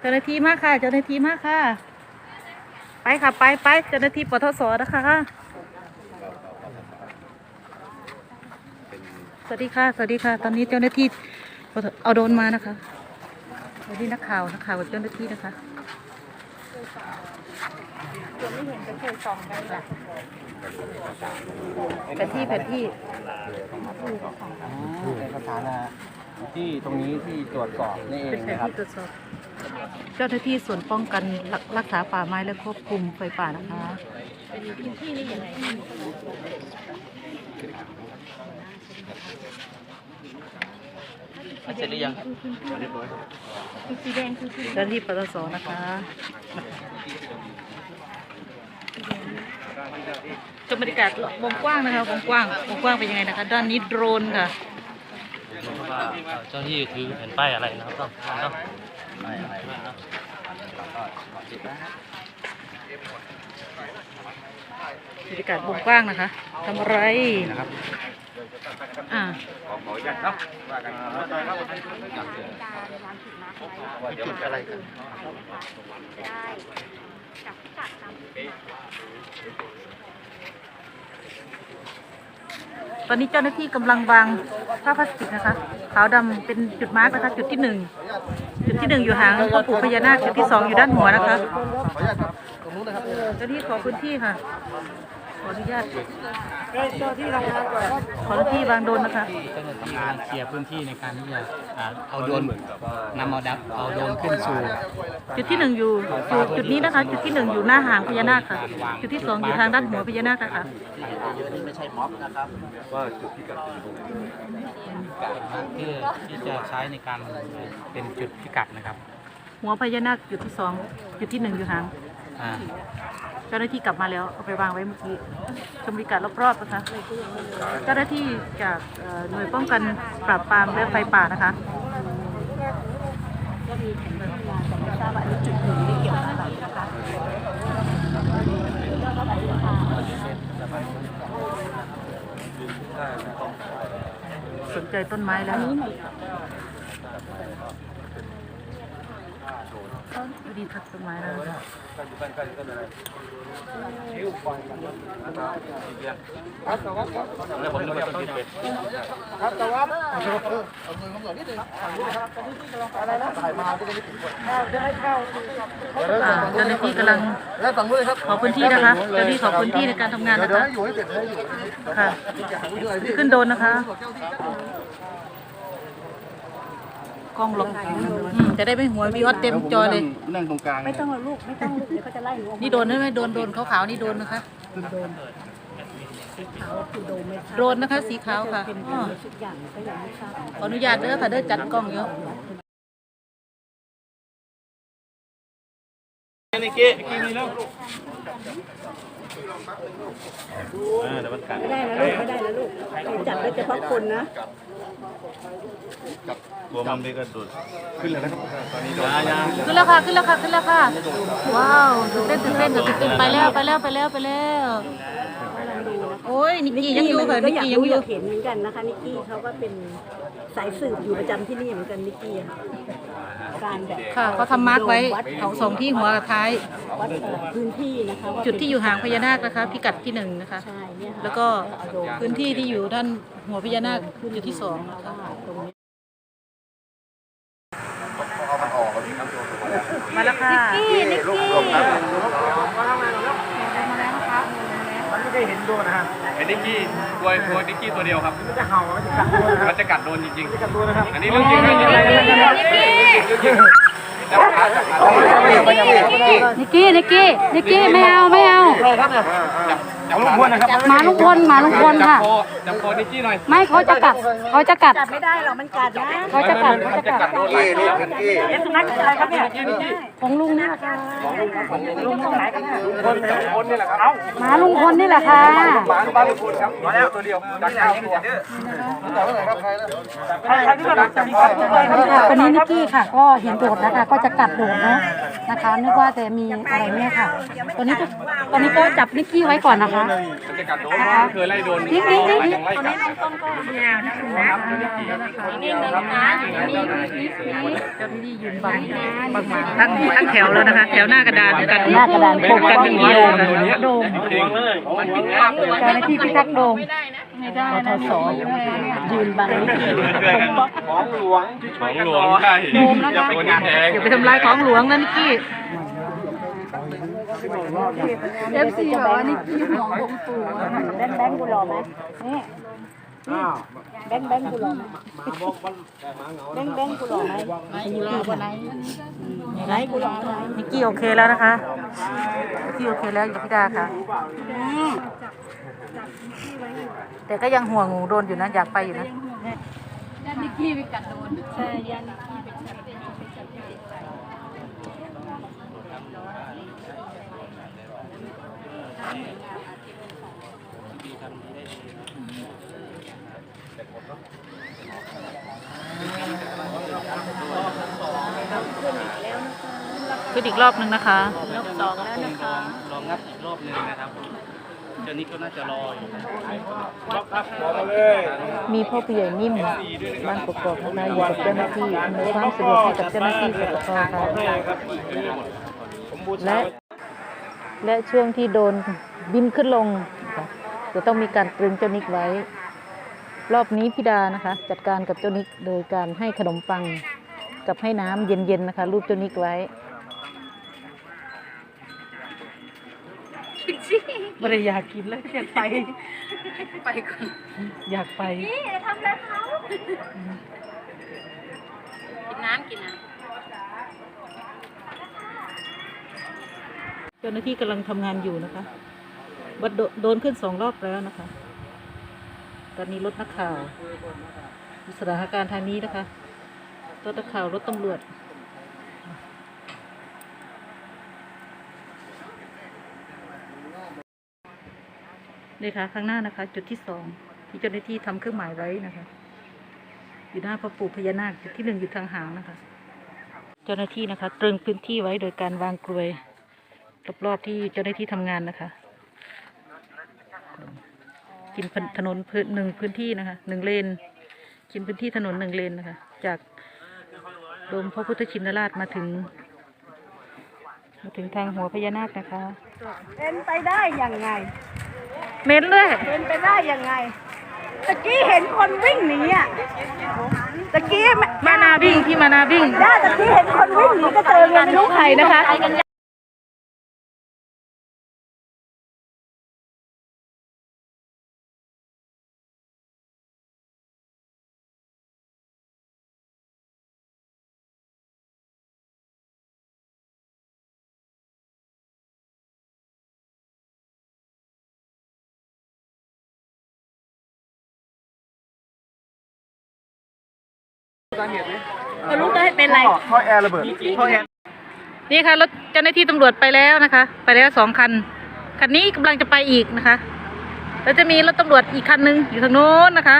เจ้าหน้าที่มากค่ะ เจ้าหน้าที่มากค่ะ ไปค่ะไปไปเจ้าหน้าที่ปทศนะคะสวัสดีค่ะสวัสดีค่ะ ตอนนี้เจ้าหน้าที่ปทเอาโดรนมานะคะสวัสดีนักข่าวนักข่าวกับเจ้าหน้าที่นะคะแผนที่แผนที่เอกสารนะฮะที่ตรงนี้ที่ตรวจสอบนี่เอเป็นงแผนนะครับที่ตรวจสอบ เจ้าหน้าที่ส่วนป้องกันรักรักษาป่าไม้และควบคุมไฟป่านะคะเสร็จหรือยังเจ้าหน้าที่ปตสนะคะชมบรรยากาศวงกว้างนะคะวงกว้างวงกว้างเป็นยังไงนะคะ ด้านนี้โดรนค่ะว่าเจ้าหน้าที่ถือแผ่นป้ายอะไรนะครับต้องต้อง ไม่อะไร บรรยากาศวงกว้างนะคะทำอะไรนะครับอ่ากันว่าจุดอะไรกันตอนนี้เจ้าหน้าที่กำลังวางผ้าพลาสติกนะคะ ขาวดำเป็นจุดมาร์กนะคะ จุดที่หนึ่ง ที่หนึ่งอยู่หางพ่อปู่พญานาคจุดที่สองอยู่ด้านหัวนะคะขออนุญาตครับตรงนู้นนะครับ เจ้าหน้าที่ขอพื้นที่ค่ะ ขออนุญาตเจ้าที่ทำงานขอพื้นที่วางโดรนนะคะเจ้าหน้าที่ทำงานเคลียร์พื้นที่ในการที่จะอ่าเอาโดรนนำเอาดับเอาโดรนขึ้นสู่จุดที่หนึ่งอยู่อยู่จุดนี้นะคะ จุดที่หนึ่งอยู่หน้าหางพญานาคค่ะ จุดที่สองอยู่ทางด้านหัวพญานาคนะคะไม่ใช่ม็อบนะครับเพื่อที่จะใช้ในการเป็นจุดพิกัดนะครับ หัวพญานาคจุดที่สองจุดที่หนึ่งอยู่หางอ่า เจ้าหน้าที่กลับมาแล้วเอาไปวางไว้เมื่อกี้ชมบรรยากาศรอบๆนะคะเจ้าหน้าที่จากหน่วยป้องกันปราบปรามและไฟป่านะคะสนใจต้นไม้แล้วดีทักต้นไม้แล้วนะคะแล้ว ผมจะไปต้นเป็ดครับต่ว่าเอามือเอามือเขาหน่อยนิดนึงอะไรนะถ่ายมาที่นี่จะให้เข้าอ่าเจ้าหน้าที่กำลังแล้วฝั่งนู้นครับขอพื้นที่นะคะเจ้าหน้าที่ขอพื้นที่ในการทำงานนะคะให้อยู่ให้เสร็จให้อยู่ค่ะขึ้นโดนนะคะ ล้องลงอืมจะได้ไม่หัววิวัฒน์เต็มจอเลยนั่งตรงกลางไม่ต้องหรอกลูกไม่ต้องลูกเดี๋ยวเขาจะไล่หนูออกมานี่โดนใช่ไหมโดนโดนขาวๆนี่โดนนะคะ ขาวคือโดนไม่ทราบโดนนะคะสีขาวค่ะเป็นอ้อทุกอย่างก็ยังไม่ทราบ ขออนุญาตเด้อค่ะเด้อจัดกล้องเยอะไม่ได้นะลูกไม่ได้นะลูกจัดโดยเฉพาะคนนะ ตัวมันไปกระโดดขึ้นเลยนะครับตอนนี้โดนขึ้นแล้วค่ะขึ้นแล้วค่ะขึ้นแล้วค่ะว้าวตื่นเต้นตื่นเต้นตื่นเต้นไปแล้วไปแล้วไปแล้วไปแล้วโอ้ยนิกกี้ยังอยู่ค่ะก็นิกอยากกี้ยังรู้อยู่ยากเห็นเหมือนกันนะคะนิกกี้เขาก็เป็นสายสืบอยู่ประจำที่นี่เหมือนกันนิกกี้ค่ะการแบบค่ะเขาทำมาร์กไว้เอาสองที่หัวกับท้ายวัดพื้นที่นะคะจุดที่อยู่ห่างพญานาคนะคะพิกัดที่หนึ่งนะคะใช่เนี่ยแล้วก็พื้นที่ที่อยู่ด้านหัวพญานาคจุดที่สองนะคะ ตรงนี้ มาแล้วค่ะไอ้นิกกี้ตัวตัวนิกกี้ตัวเดียวครับมันจะเห่ามันจะกัดโดนจริงๆอันนี้เรื่องจริงเรื่องจริงจับขาจับขานิกกี้นิกกี้นิกกี้ไม่เอาไม่เอา จับจับลุงพลนะครับหมาลุงพลหมาลุงพลจับค่ะคอจับคอนิกกี้หน่อยไม่เขาจะกัดเขาจะกัดจัดไม่ได้หรอกมันกัดนะเขาจะกัดเขาจะกัดโดนหลายทีเอ๊ะสุนัขอะไรครับเนี่ยของลุงนี่แหละค่ะลุงพลจับคนนี่แหละครับหมาลุงพลนี่แหละค่ะหมาบ้านลุงพลครับมาแล้วตัวเดียวจับเก้าตัวจับไว้ไหนครับใครนะค่ะวันนี้นิกกี้ค่ะ ก็เห็นโดดนะคะก็จะกัดโดดนะนะคะนึกว่าแต่มีอะไรเนี่ยค่ะตอนนี้ก็ตอนนี้ก็จับนิกกี้ไว้ก่อนนะคะมันะนเพราะนเคยไล่โดนนี่นี่นี่งไล่กัดเจ้าหน้าที่ยืนบังบังมาทั้งทั้งแถวแล้วนะคะ แถวหน้ากระดานกันหน้ากระดานโบกันอย่งนี้เลยนโดมจริงมันกินง่ายเจ้าหน้าที่พิทักษ์โดมทศยืนบังนิกกี้ของหลวงของหลวงใช่อย่าไปกินแพงอย่าไปทำลายของหลวงนะนิกกี้ เอฟซีบอกว่านิกกี้หมององปู่แบงค์แบงค์กูหล่อไหมนี่แบงค์แบงค์กูหล่อไหมแบงค์แบงค์กูหล่อไหมกูหล่อกว่าไหนไหนกูหล่อไหมนิกกี้โอเคแล้วนะคะนิกกี้โอเคแล้วอยู่พิดาค่ะ แต่ก็ยังห่วงงูโดนอยู่นะอยากไปอยู่นะอยากกี๋ไปกัดโดน ขึ้นอีกรอบนึงนะคะรอบสองแล้วนะคะลองงัดอีกรอบหนึ่งนะครับเจ้านี้ก็น่าจะรออยู่นะมีพ่อผู้ใหญ่นิ่มบ้านกกอกนะคะอยู่กับเจ้าหน้าที่อำนวยความสะดวกให้กับเจ้าหน้าที่สปกค่ะและ และช่วงที่โดนบินขึ้นลงนะคะจะต้องมีการตรึงเจ้านิกไว้ รอบนี้พิดานะคะ จัดการกับเจ้านิกโดยการให้ขนมปังกับให้น้ำเย็นๆนะคะรูปเจ้านิกไว้ไม่ได้อยากกินเลยอยากไป ไปก่อนอยากไปกินน้ำกินน้ เจ้าหน้าที่กำลังทำงานอยู่นะคะบัดโดนขึ้นสองรอบแล้วนะคะ ตอนนี้รถนักข่าวสถานการณ์ทางนี้นะคะรถนักข่าวรถตำรวจนี่ค่ะข้างหน้านะคะ จุดที่สองที่เจ้าหน้าที่ทำเครื่องหมายไว้นะคะ อยู่หน้าพระปู่พญานาคจุดที่หนึ่งอยู่ทางหางนะคะ เจ้าหน้าที่นะคะ ตรึงพื้นที่ไว้โดยการวางกลวย รอบๆที่เจ้าหน้าที่ทำงานนะคะ กินพื้นถนนพื้นหนึ่งพื้นที่นะคะหนึ่งเลน กินพื้นที่ถนนหนึ่งเลนนะคะ จากโดมพระพุทธชินราชมาถึง มาถึงทางหัวพญานาคนะคะ เป็นไปได้ยังไง เม้นเลยเป็นไปได้ยังไงตะกี้เห็นคนวิ่งหนีอะตะกี้แม่มานาวิ่งพี่มานาวิ่ง ได้ตะกี้เห็นคนวิ่งหนีก็เจอเงินไม่รู้ใค รนะคะไม่รู้จะให้เป็นไร ท่อแอร์ระเบิดท่อแอร์นี่ค่ะรถเจ้าหน้าที่ตำรวจไปแล้วนะคะ ไปแล้วสองคัน คันนี้กำลังจะไปอีกนะคะ แล้วจะมีรถตำรวจอีกคันหนึงอยู่ทางโน้นนะคะ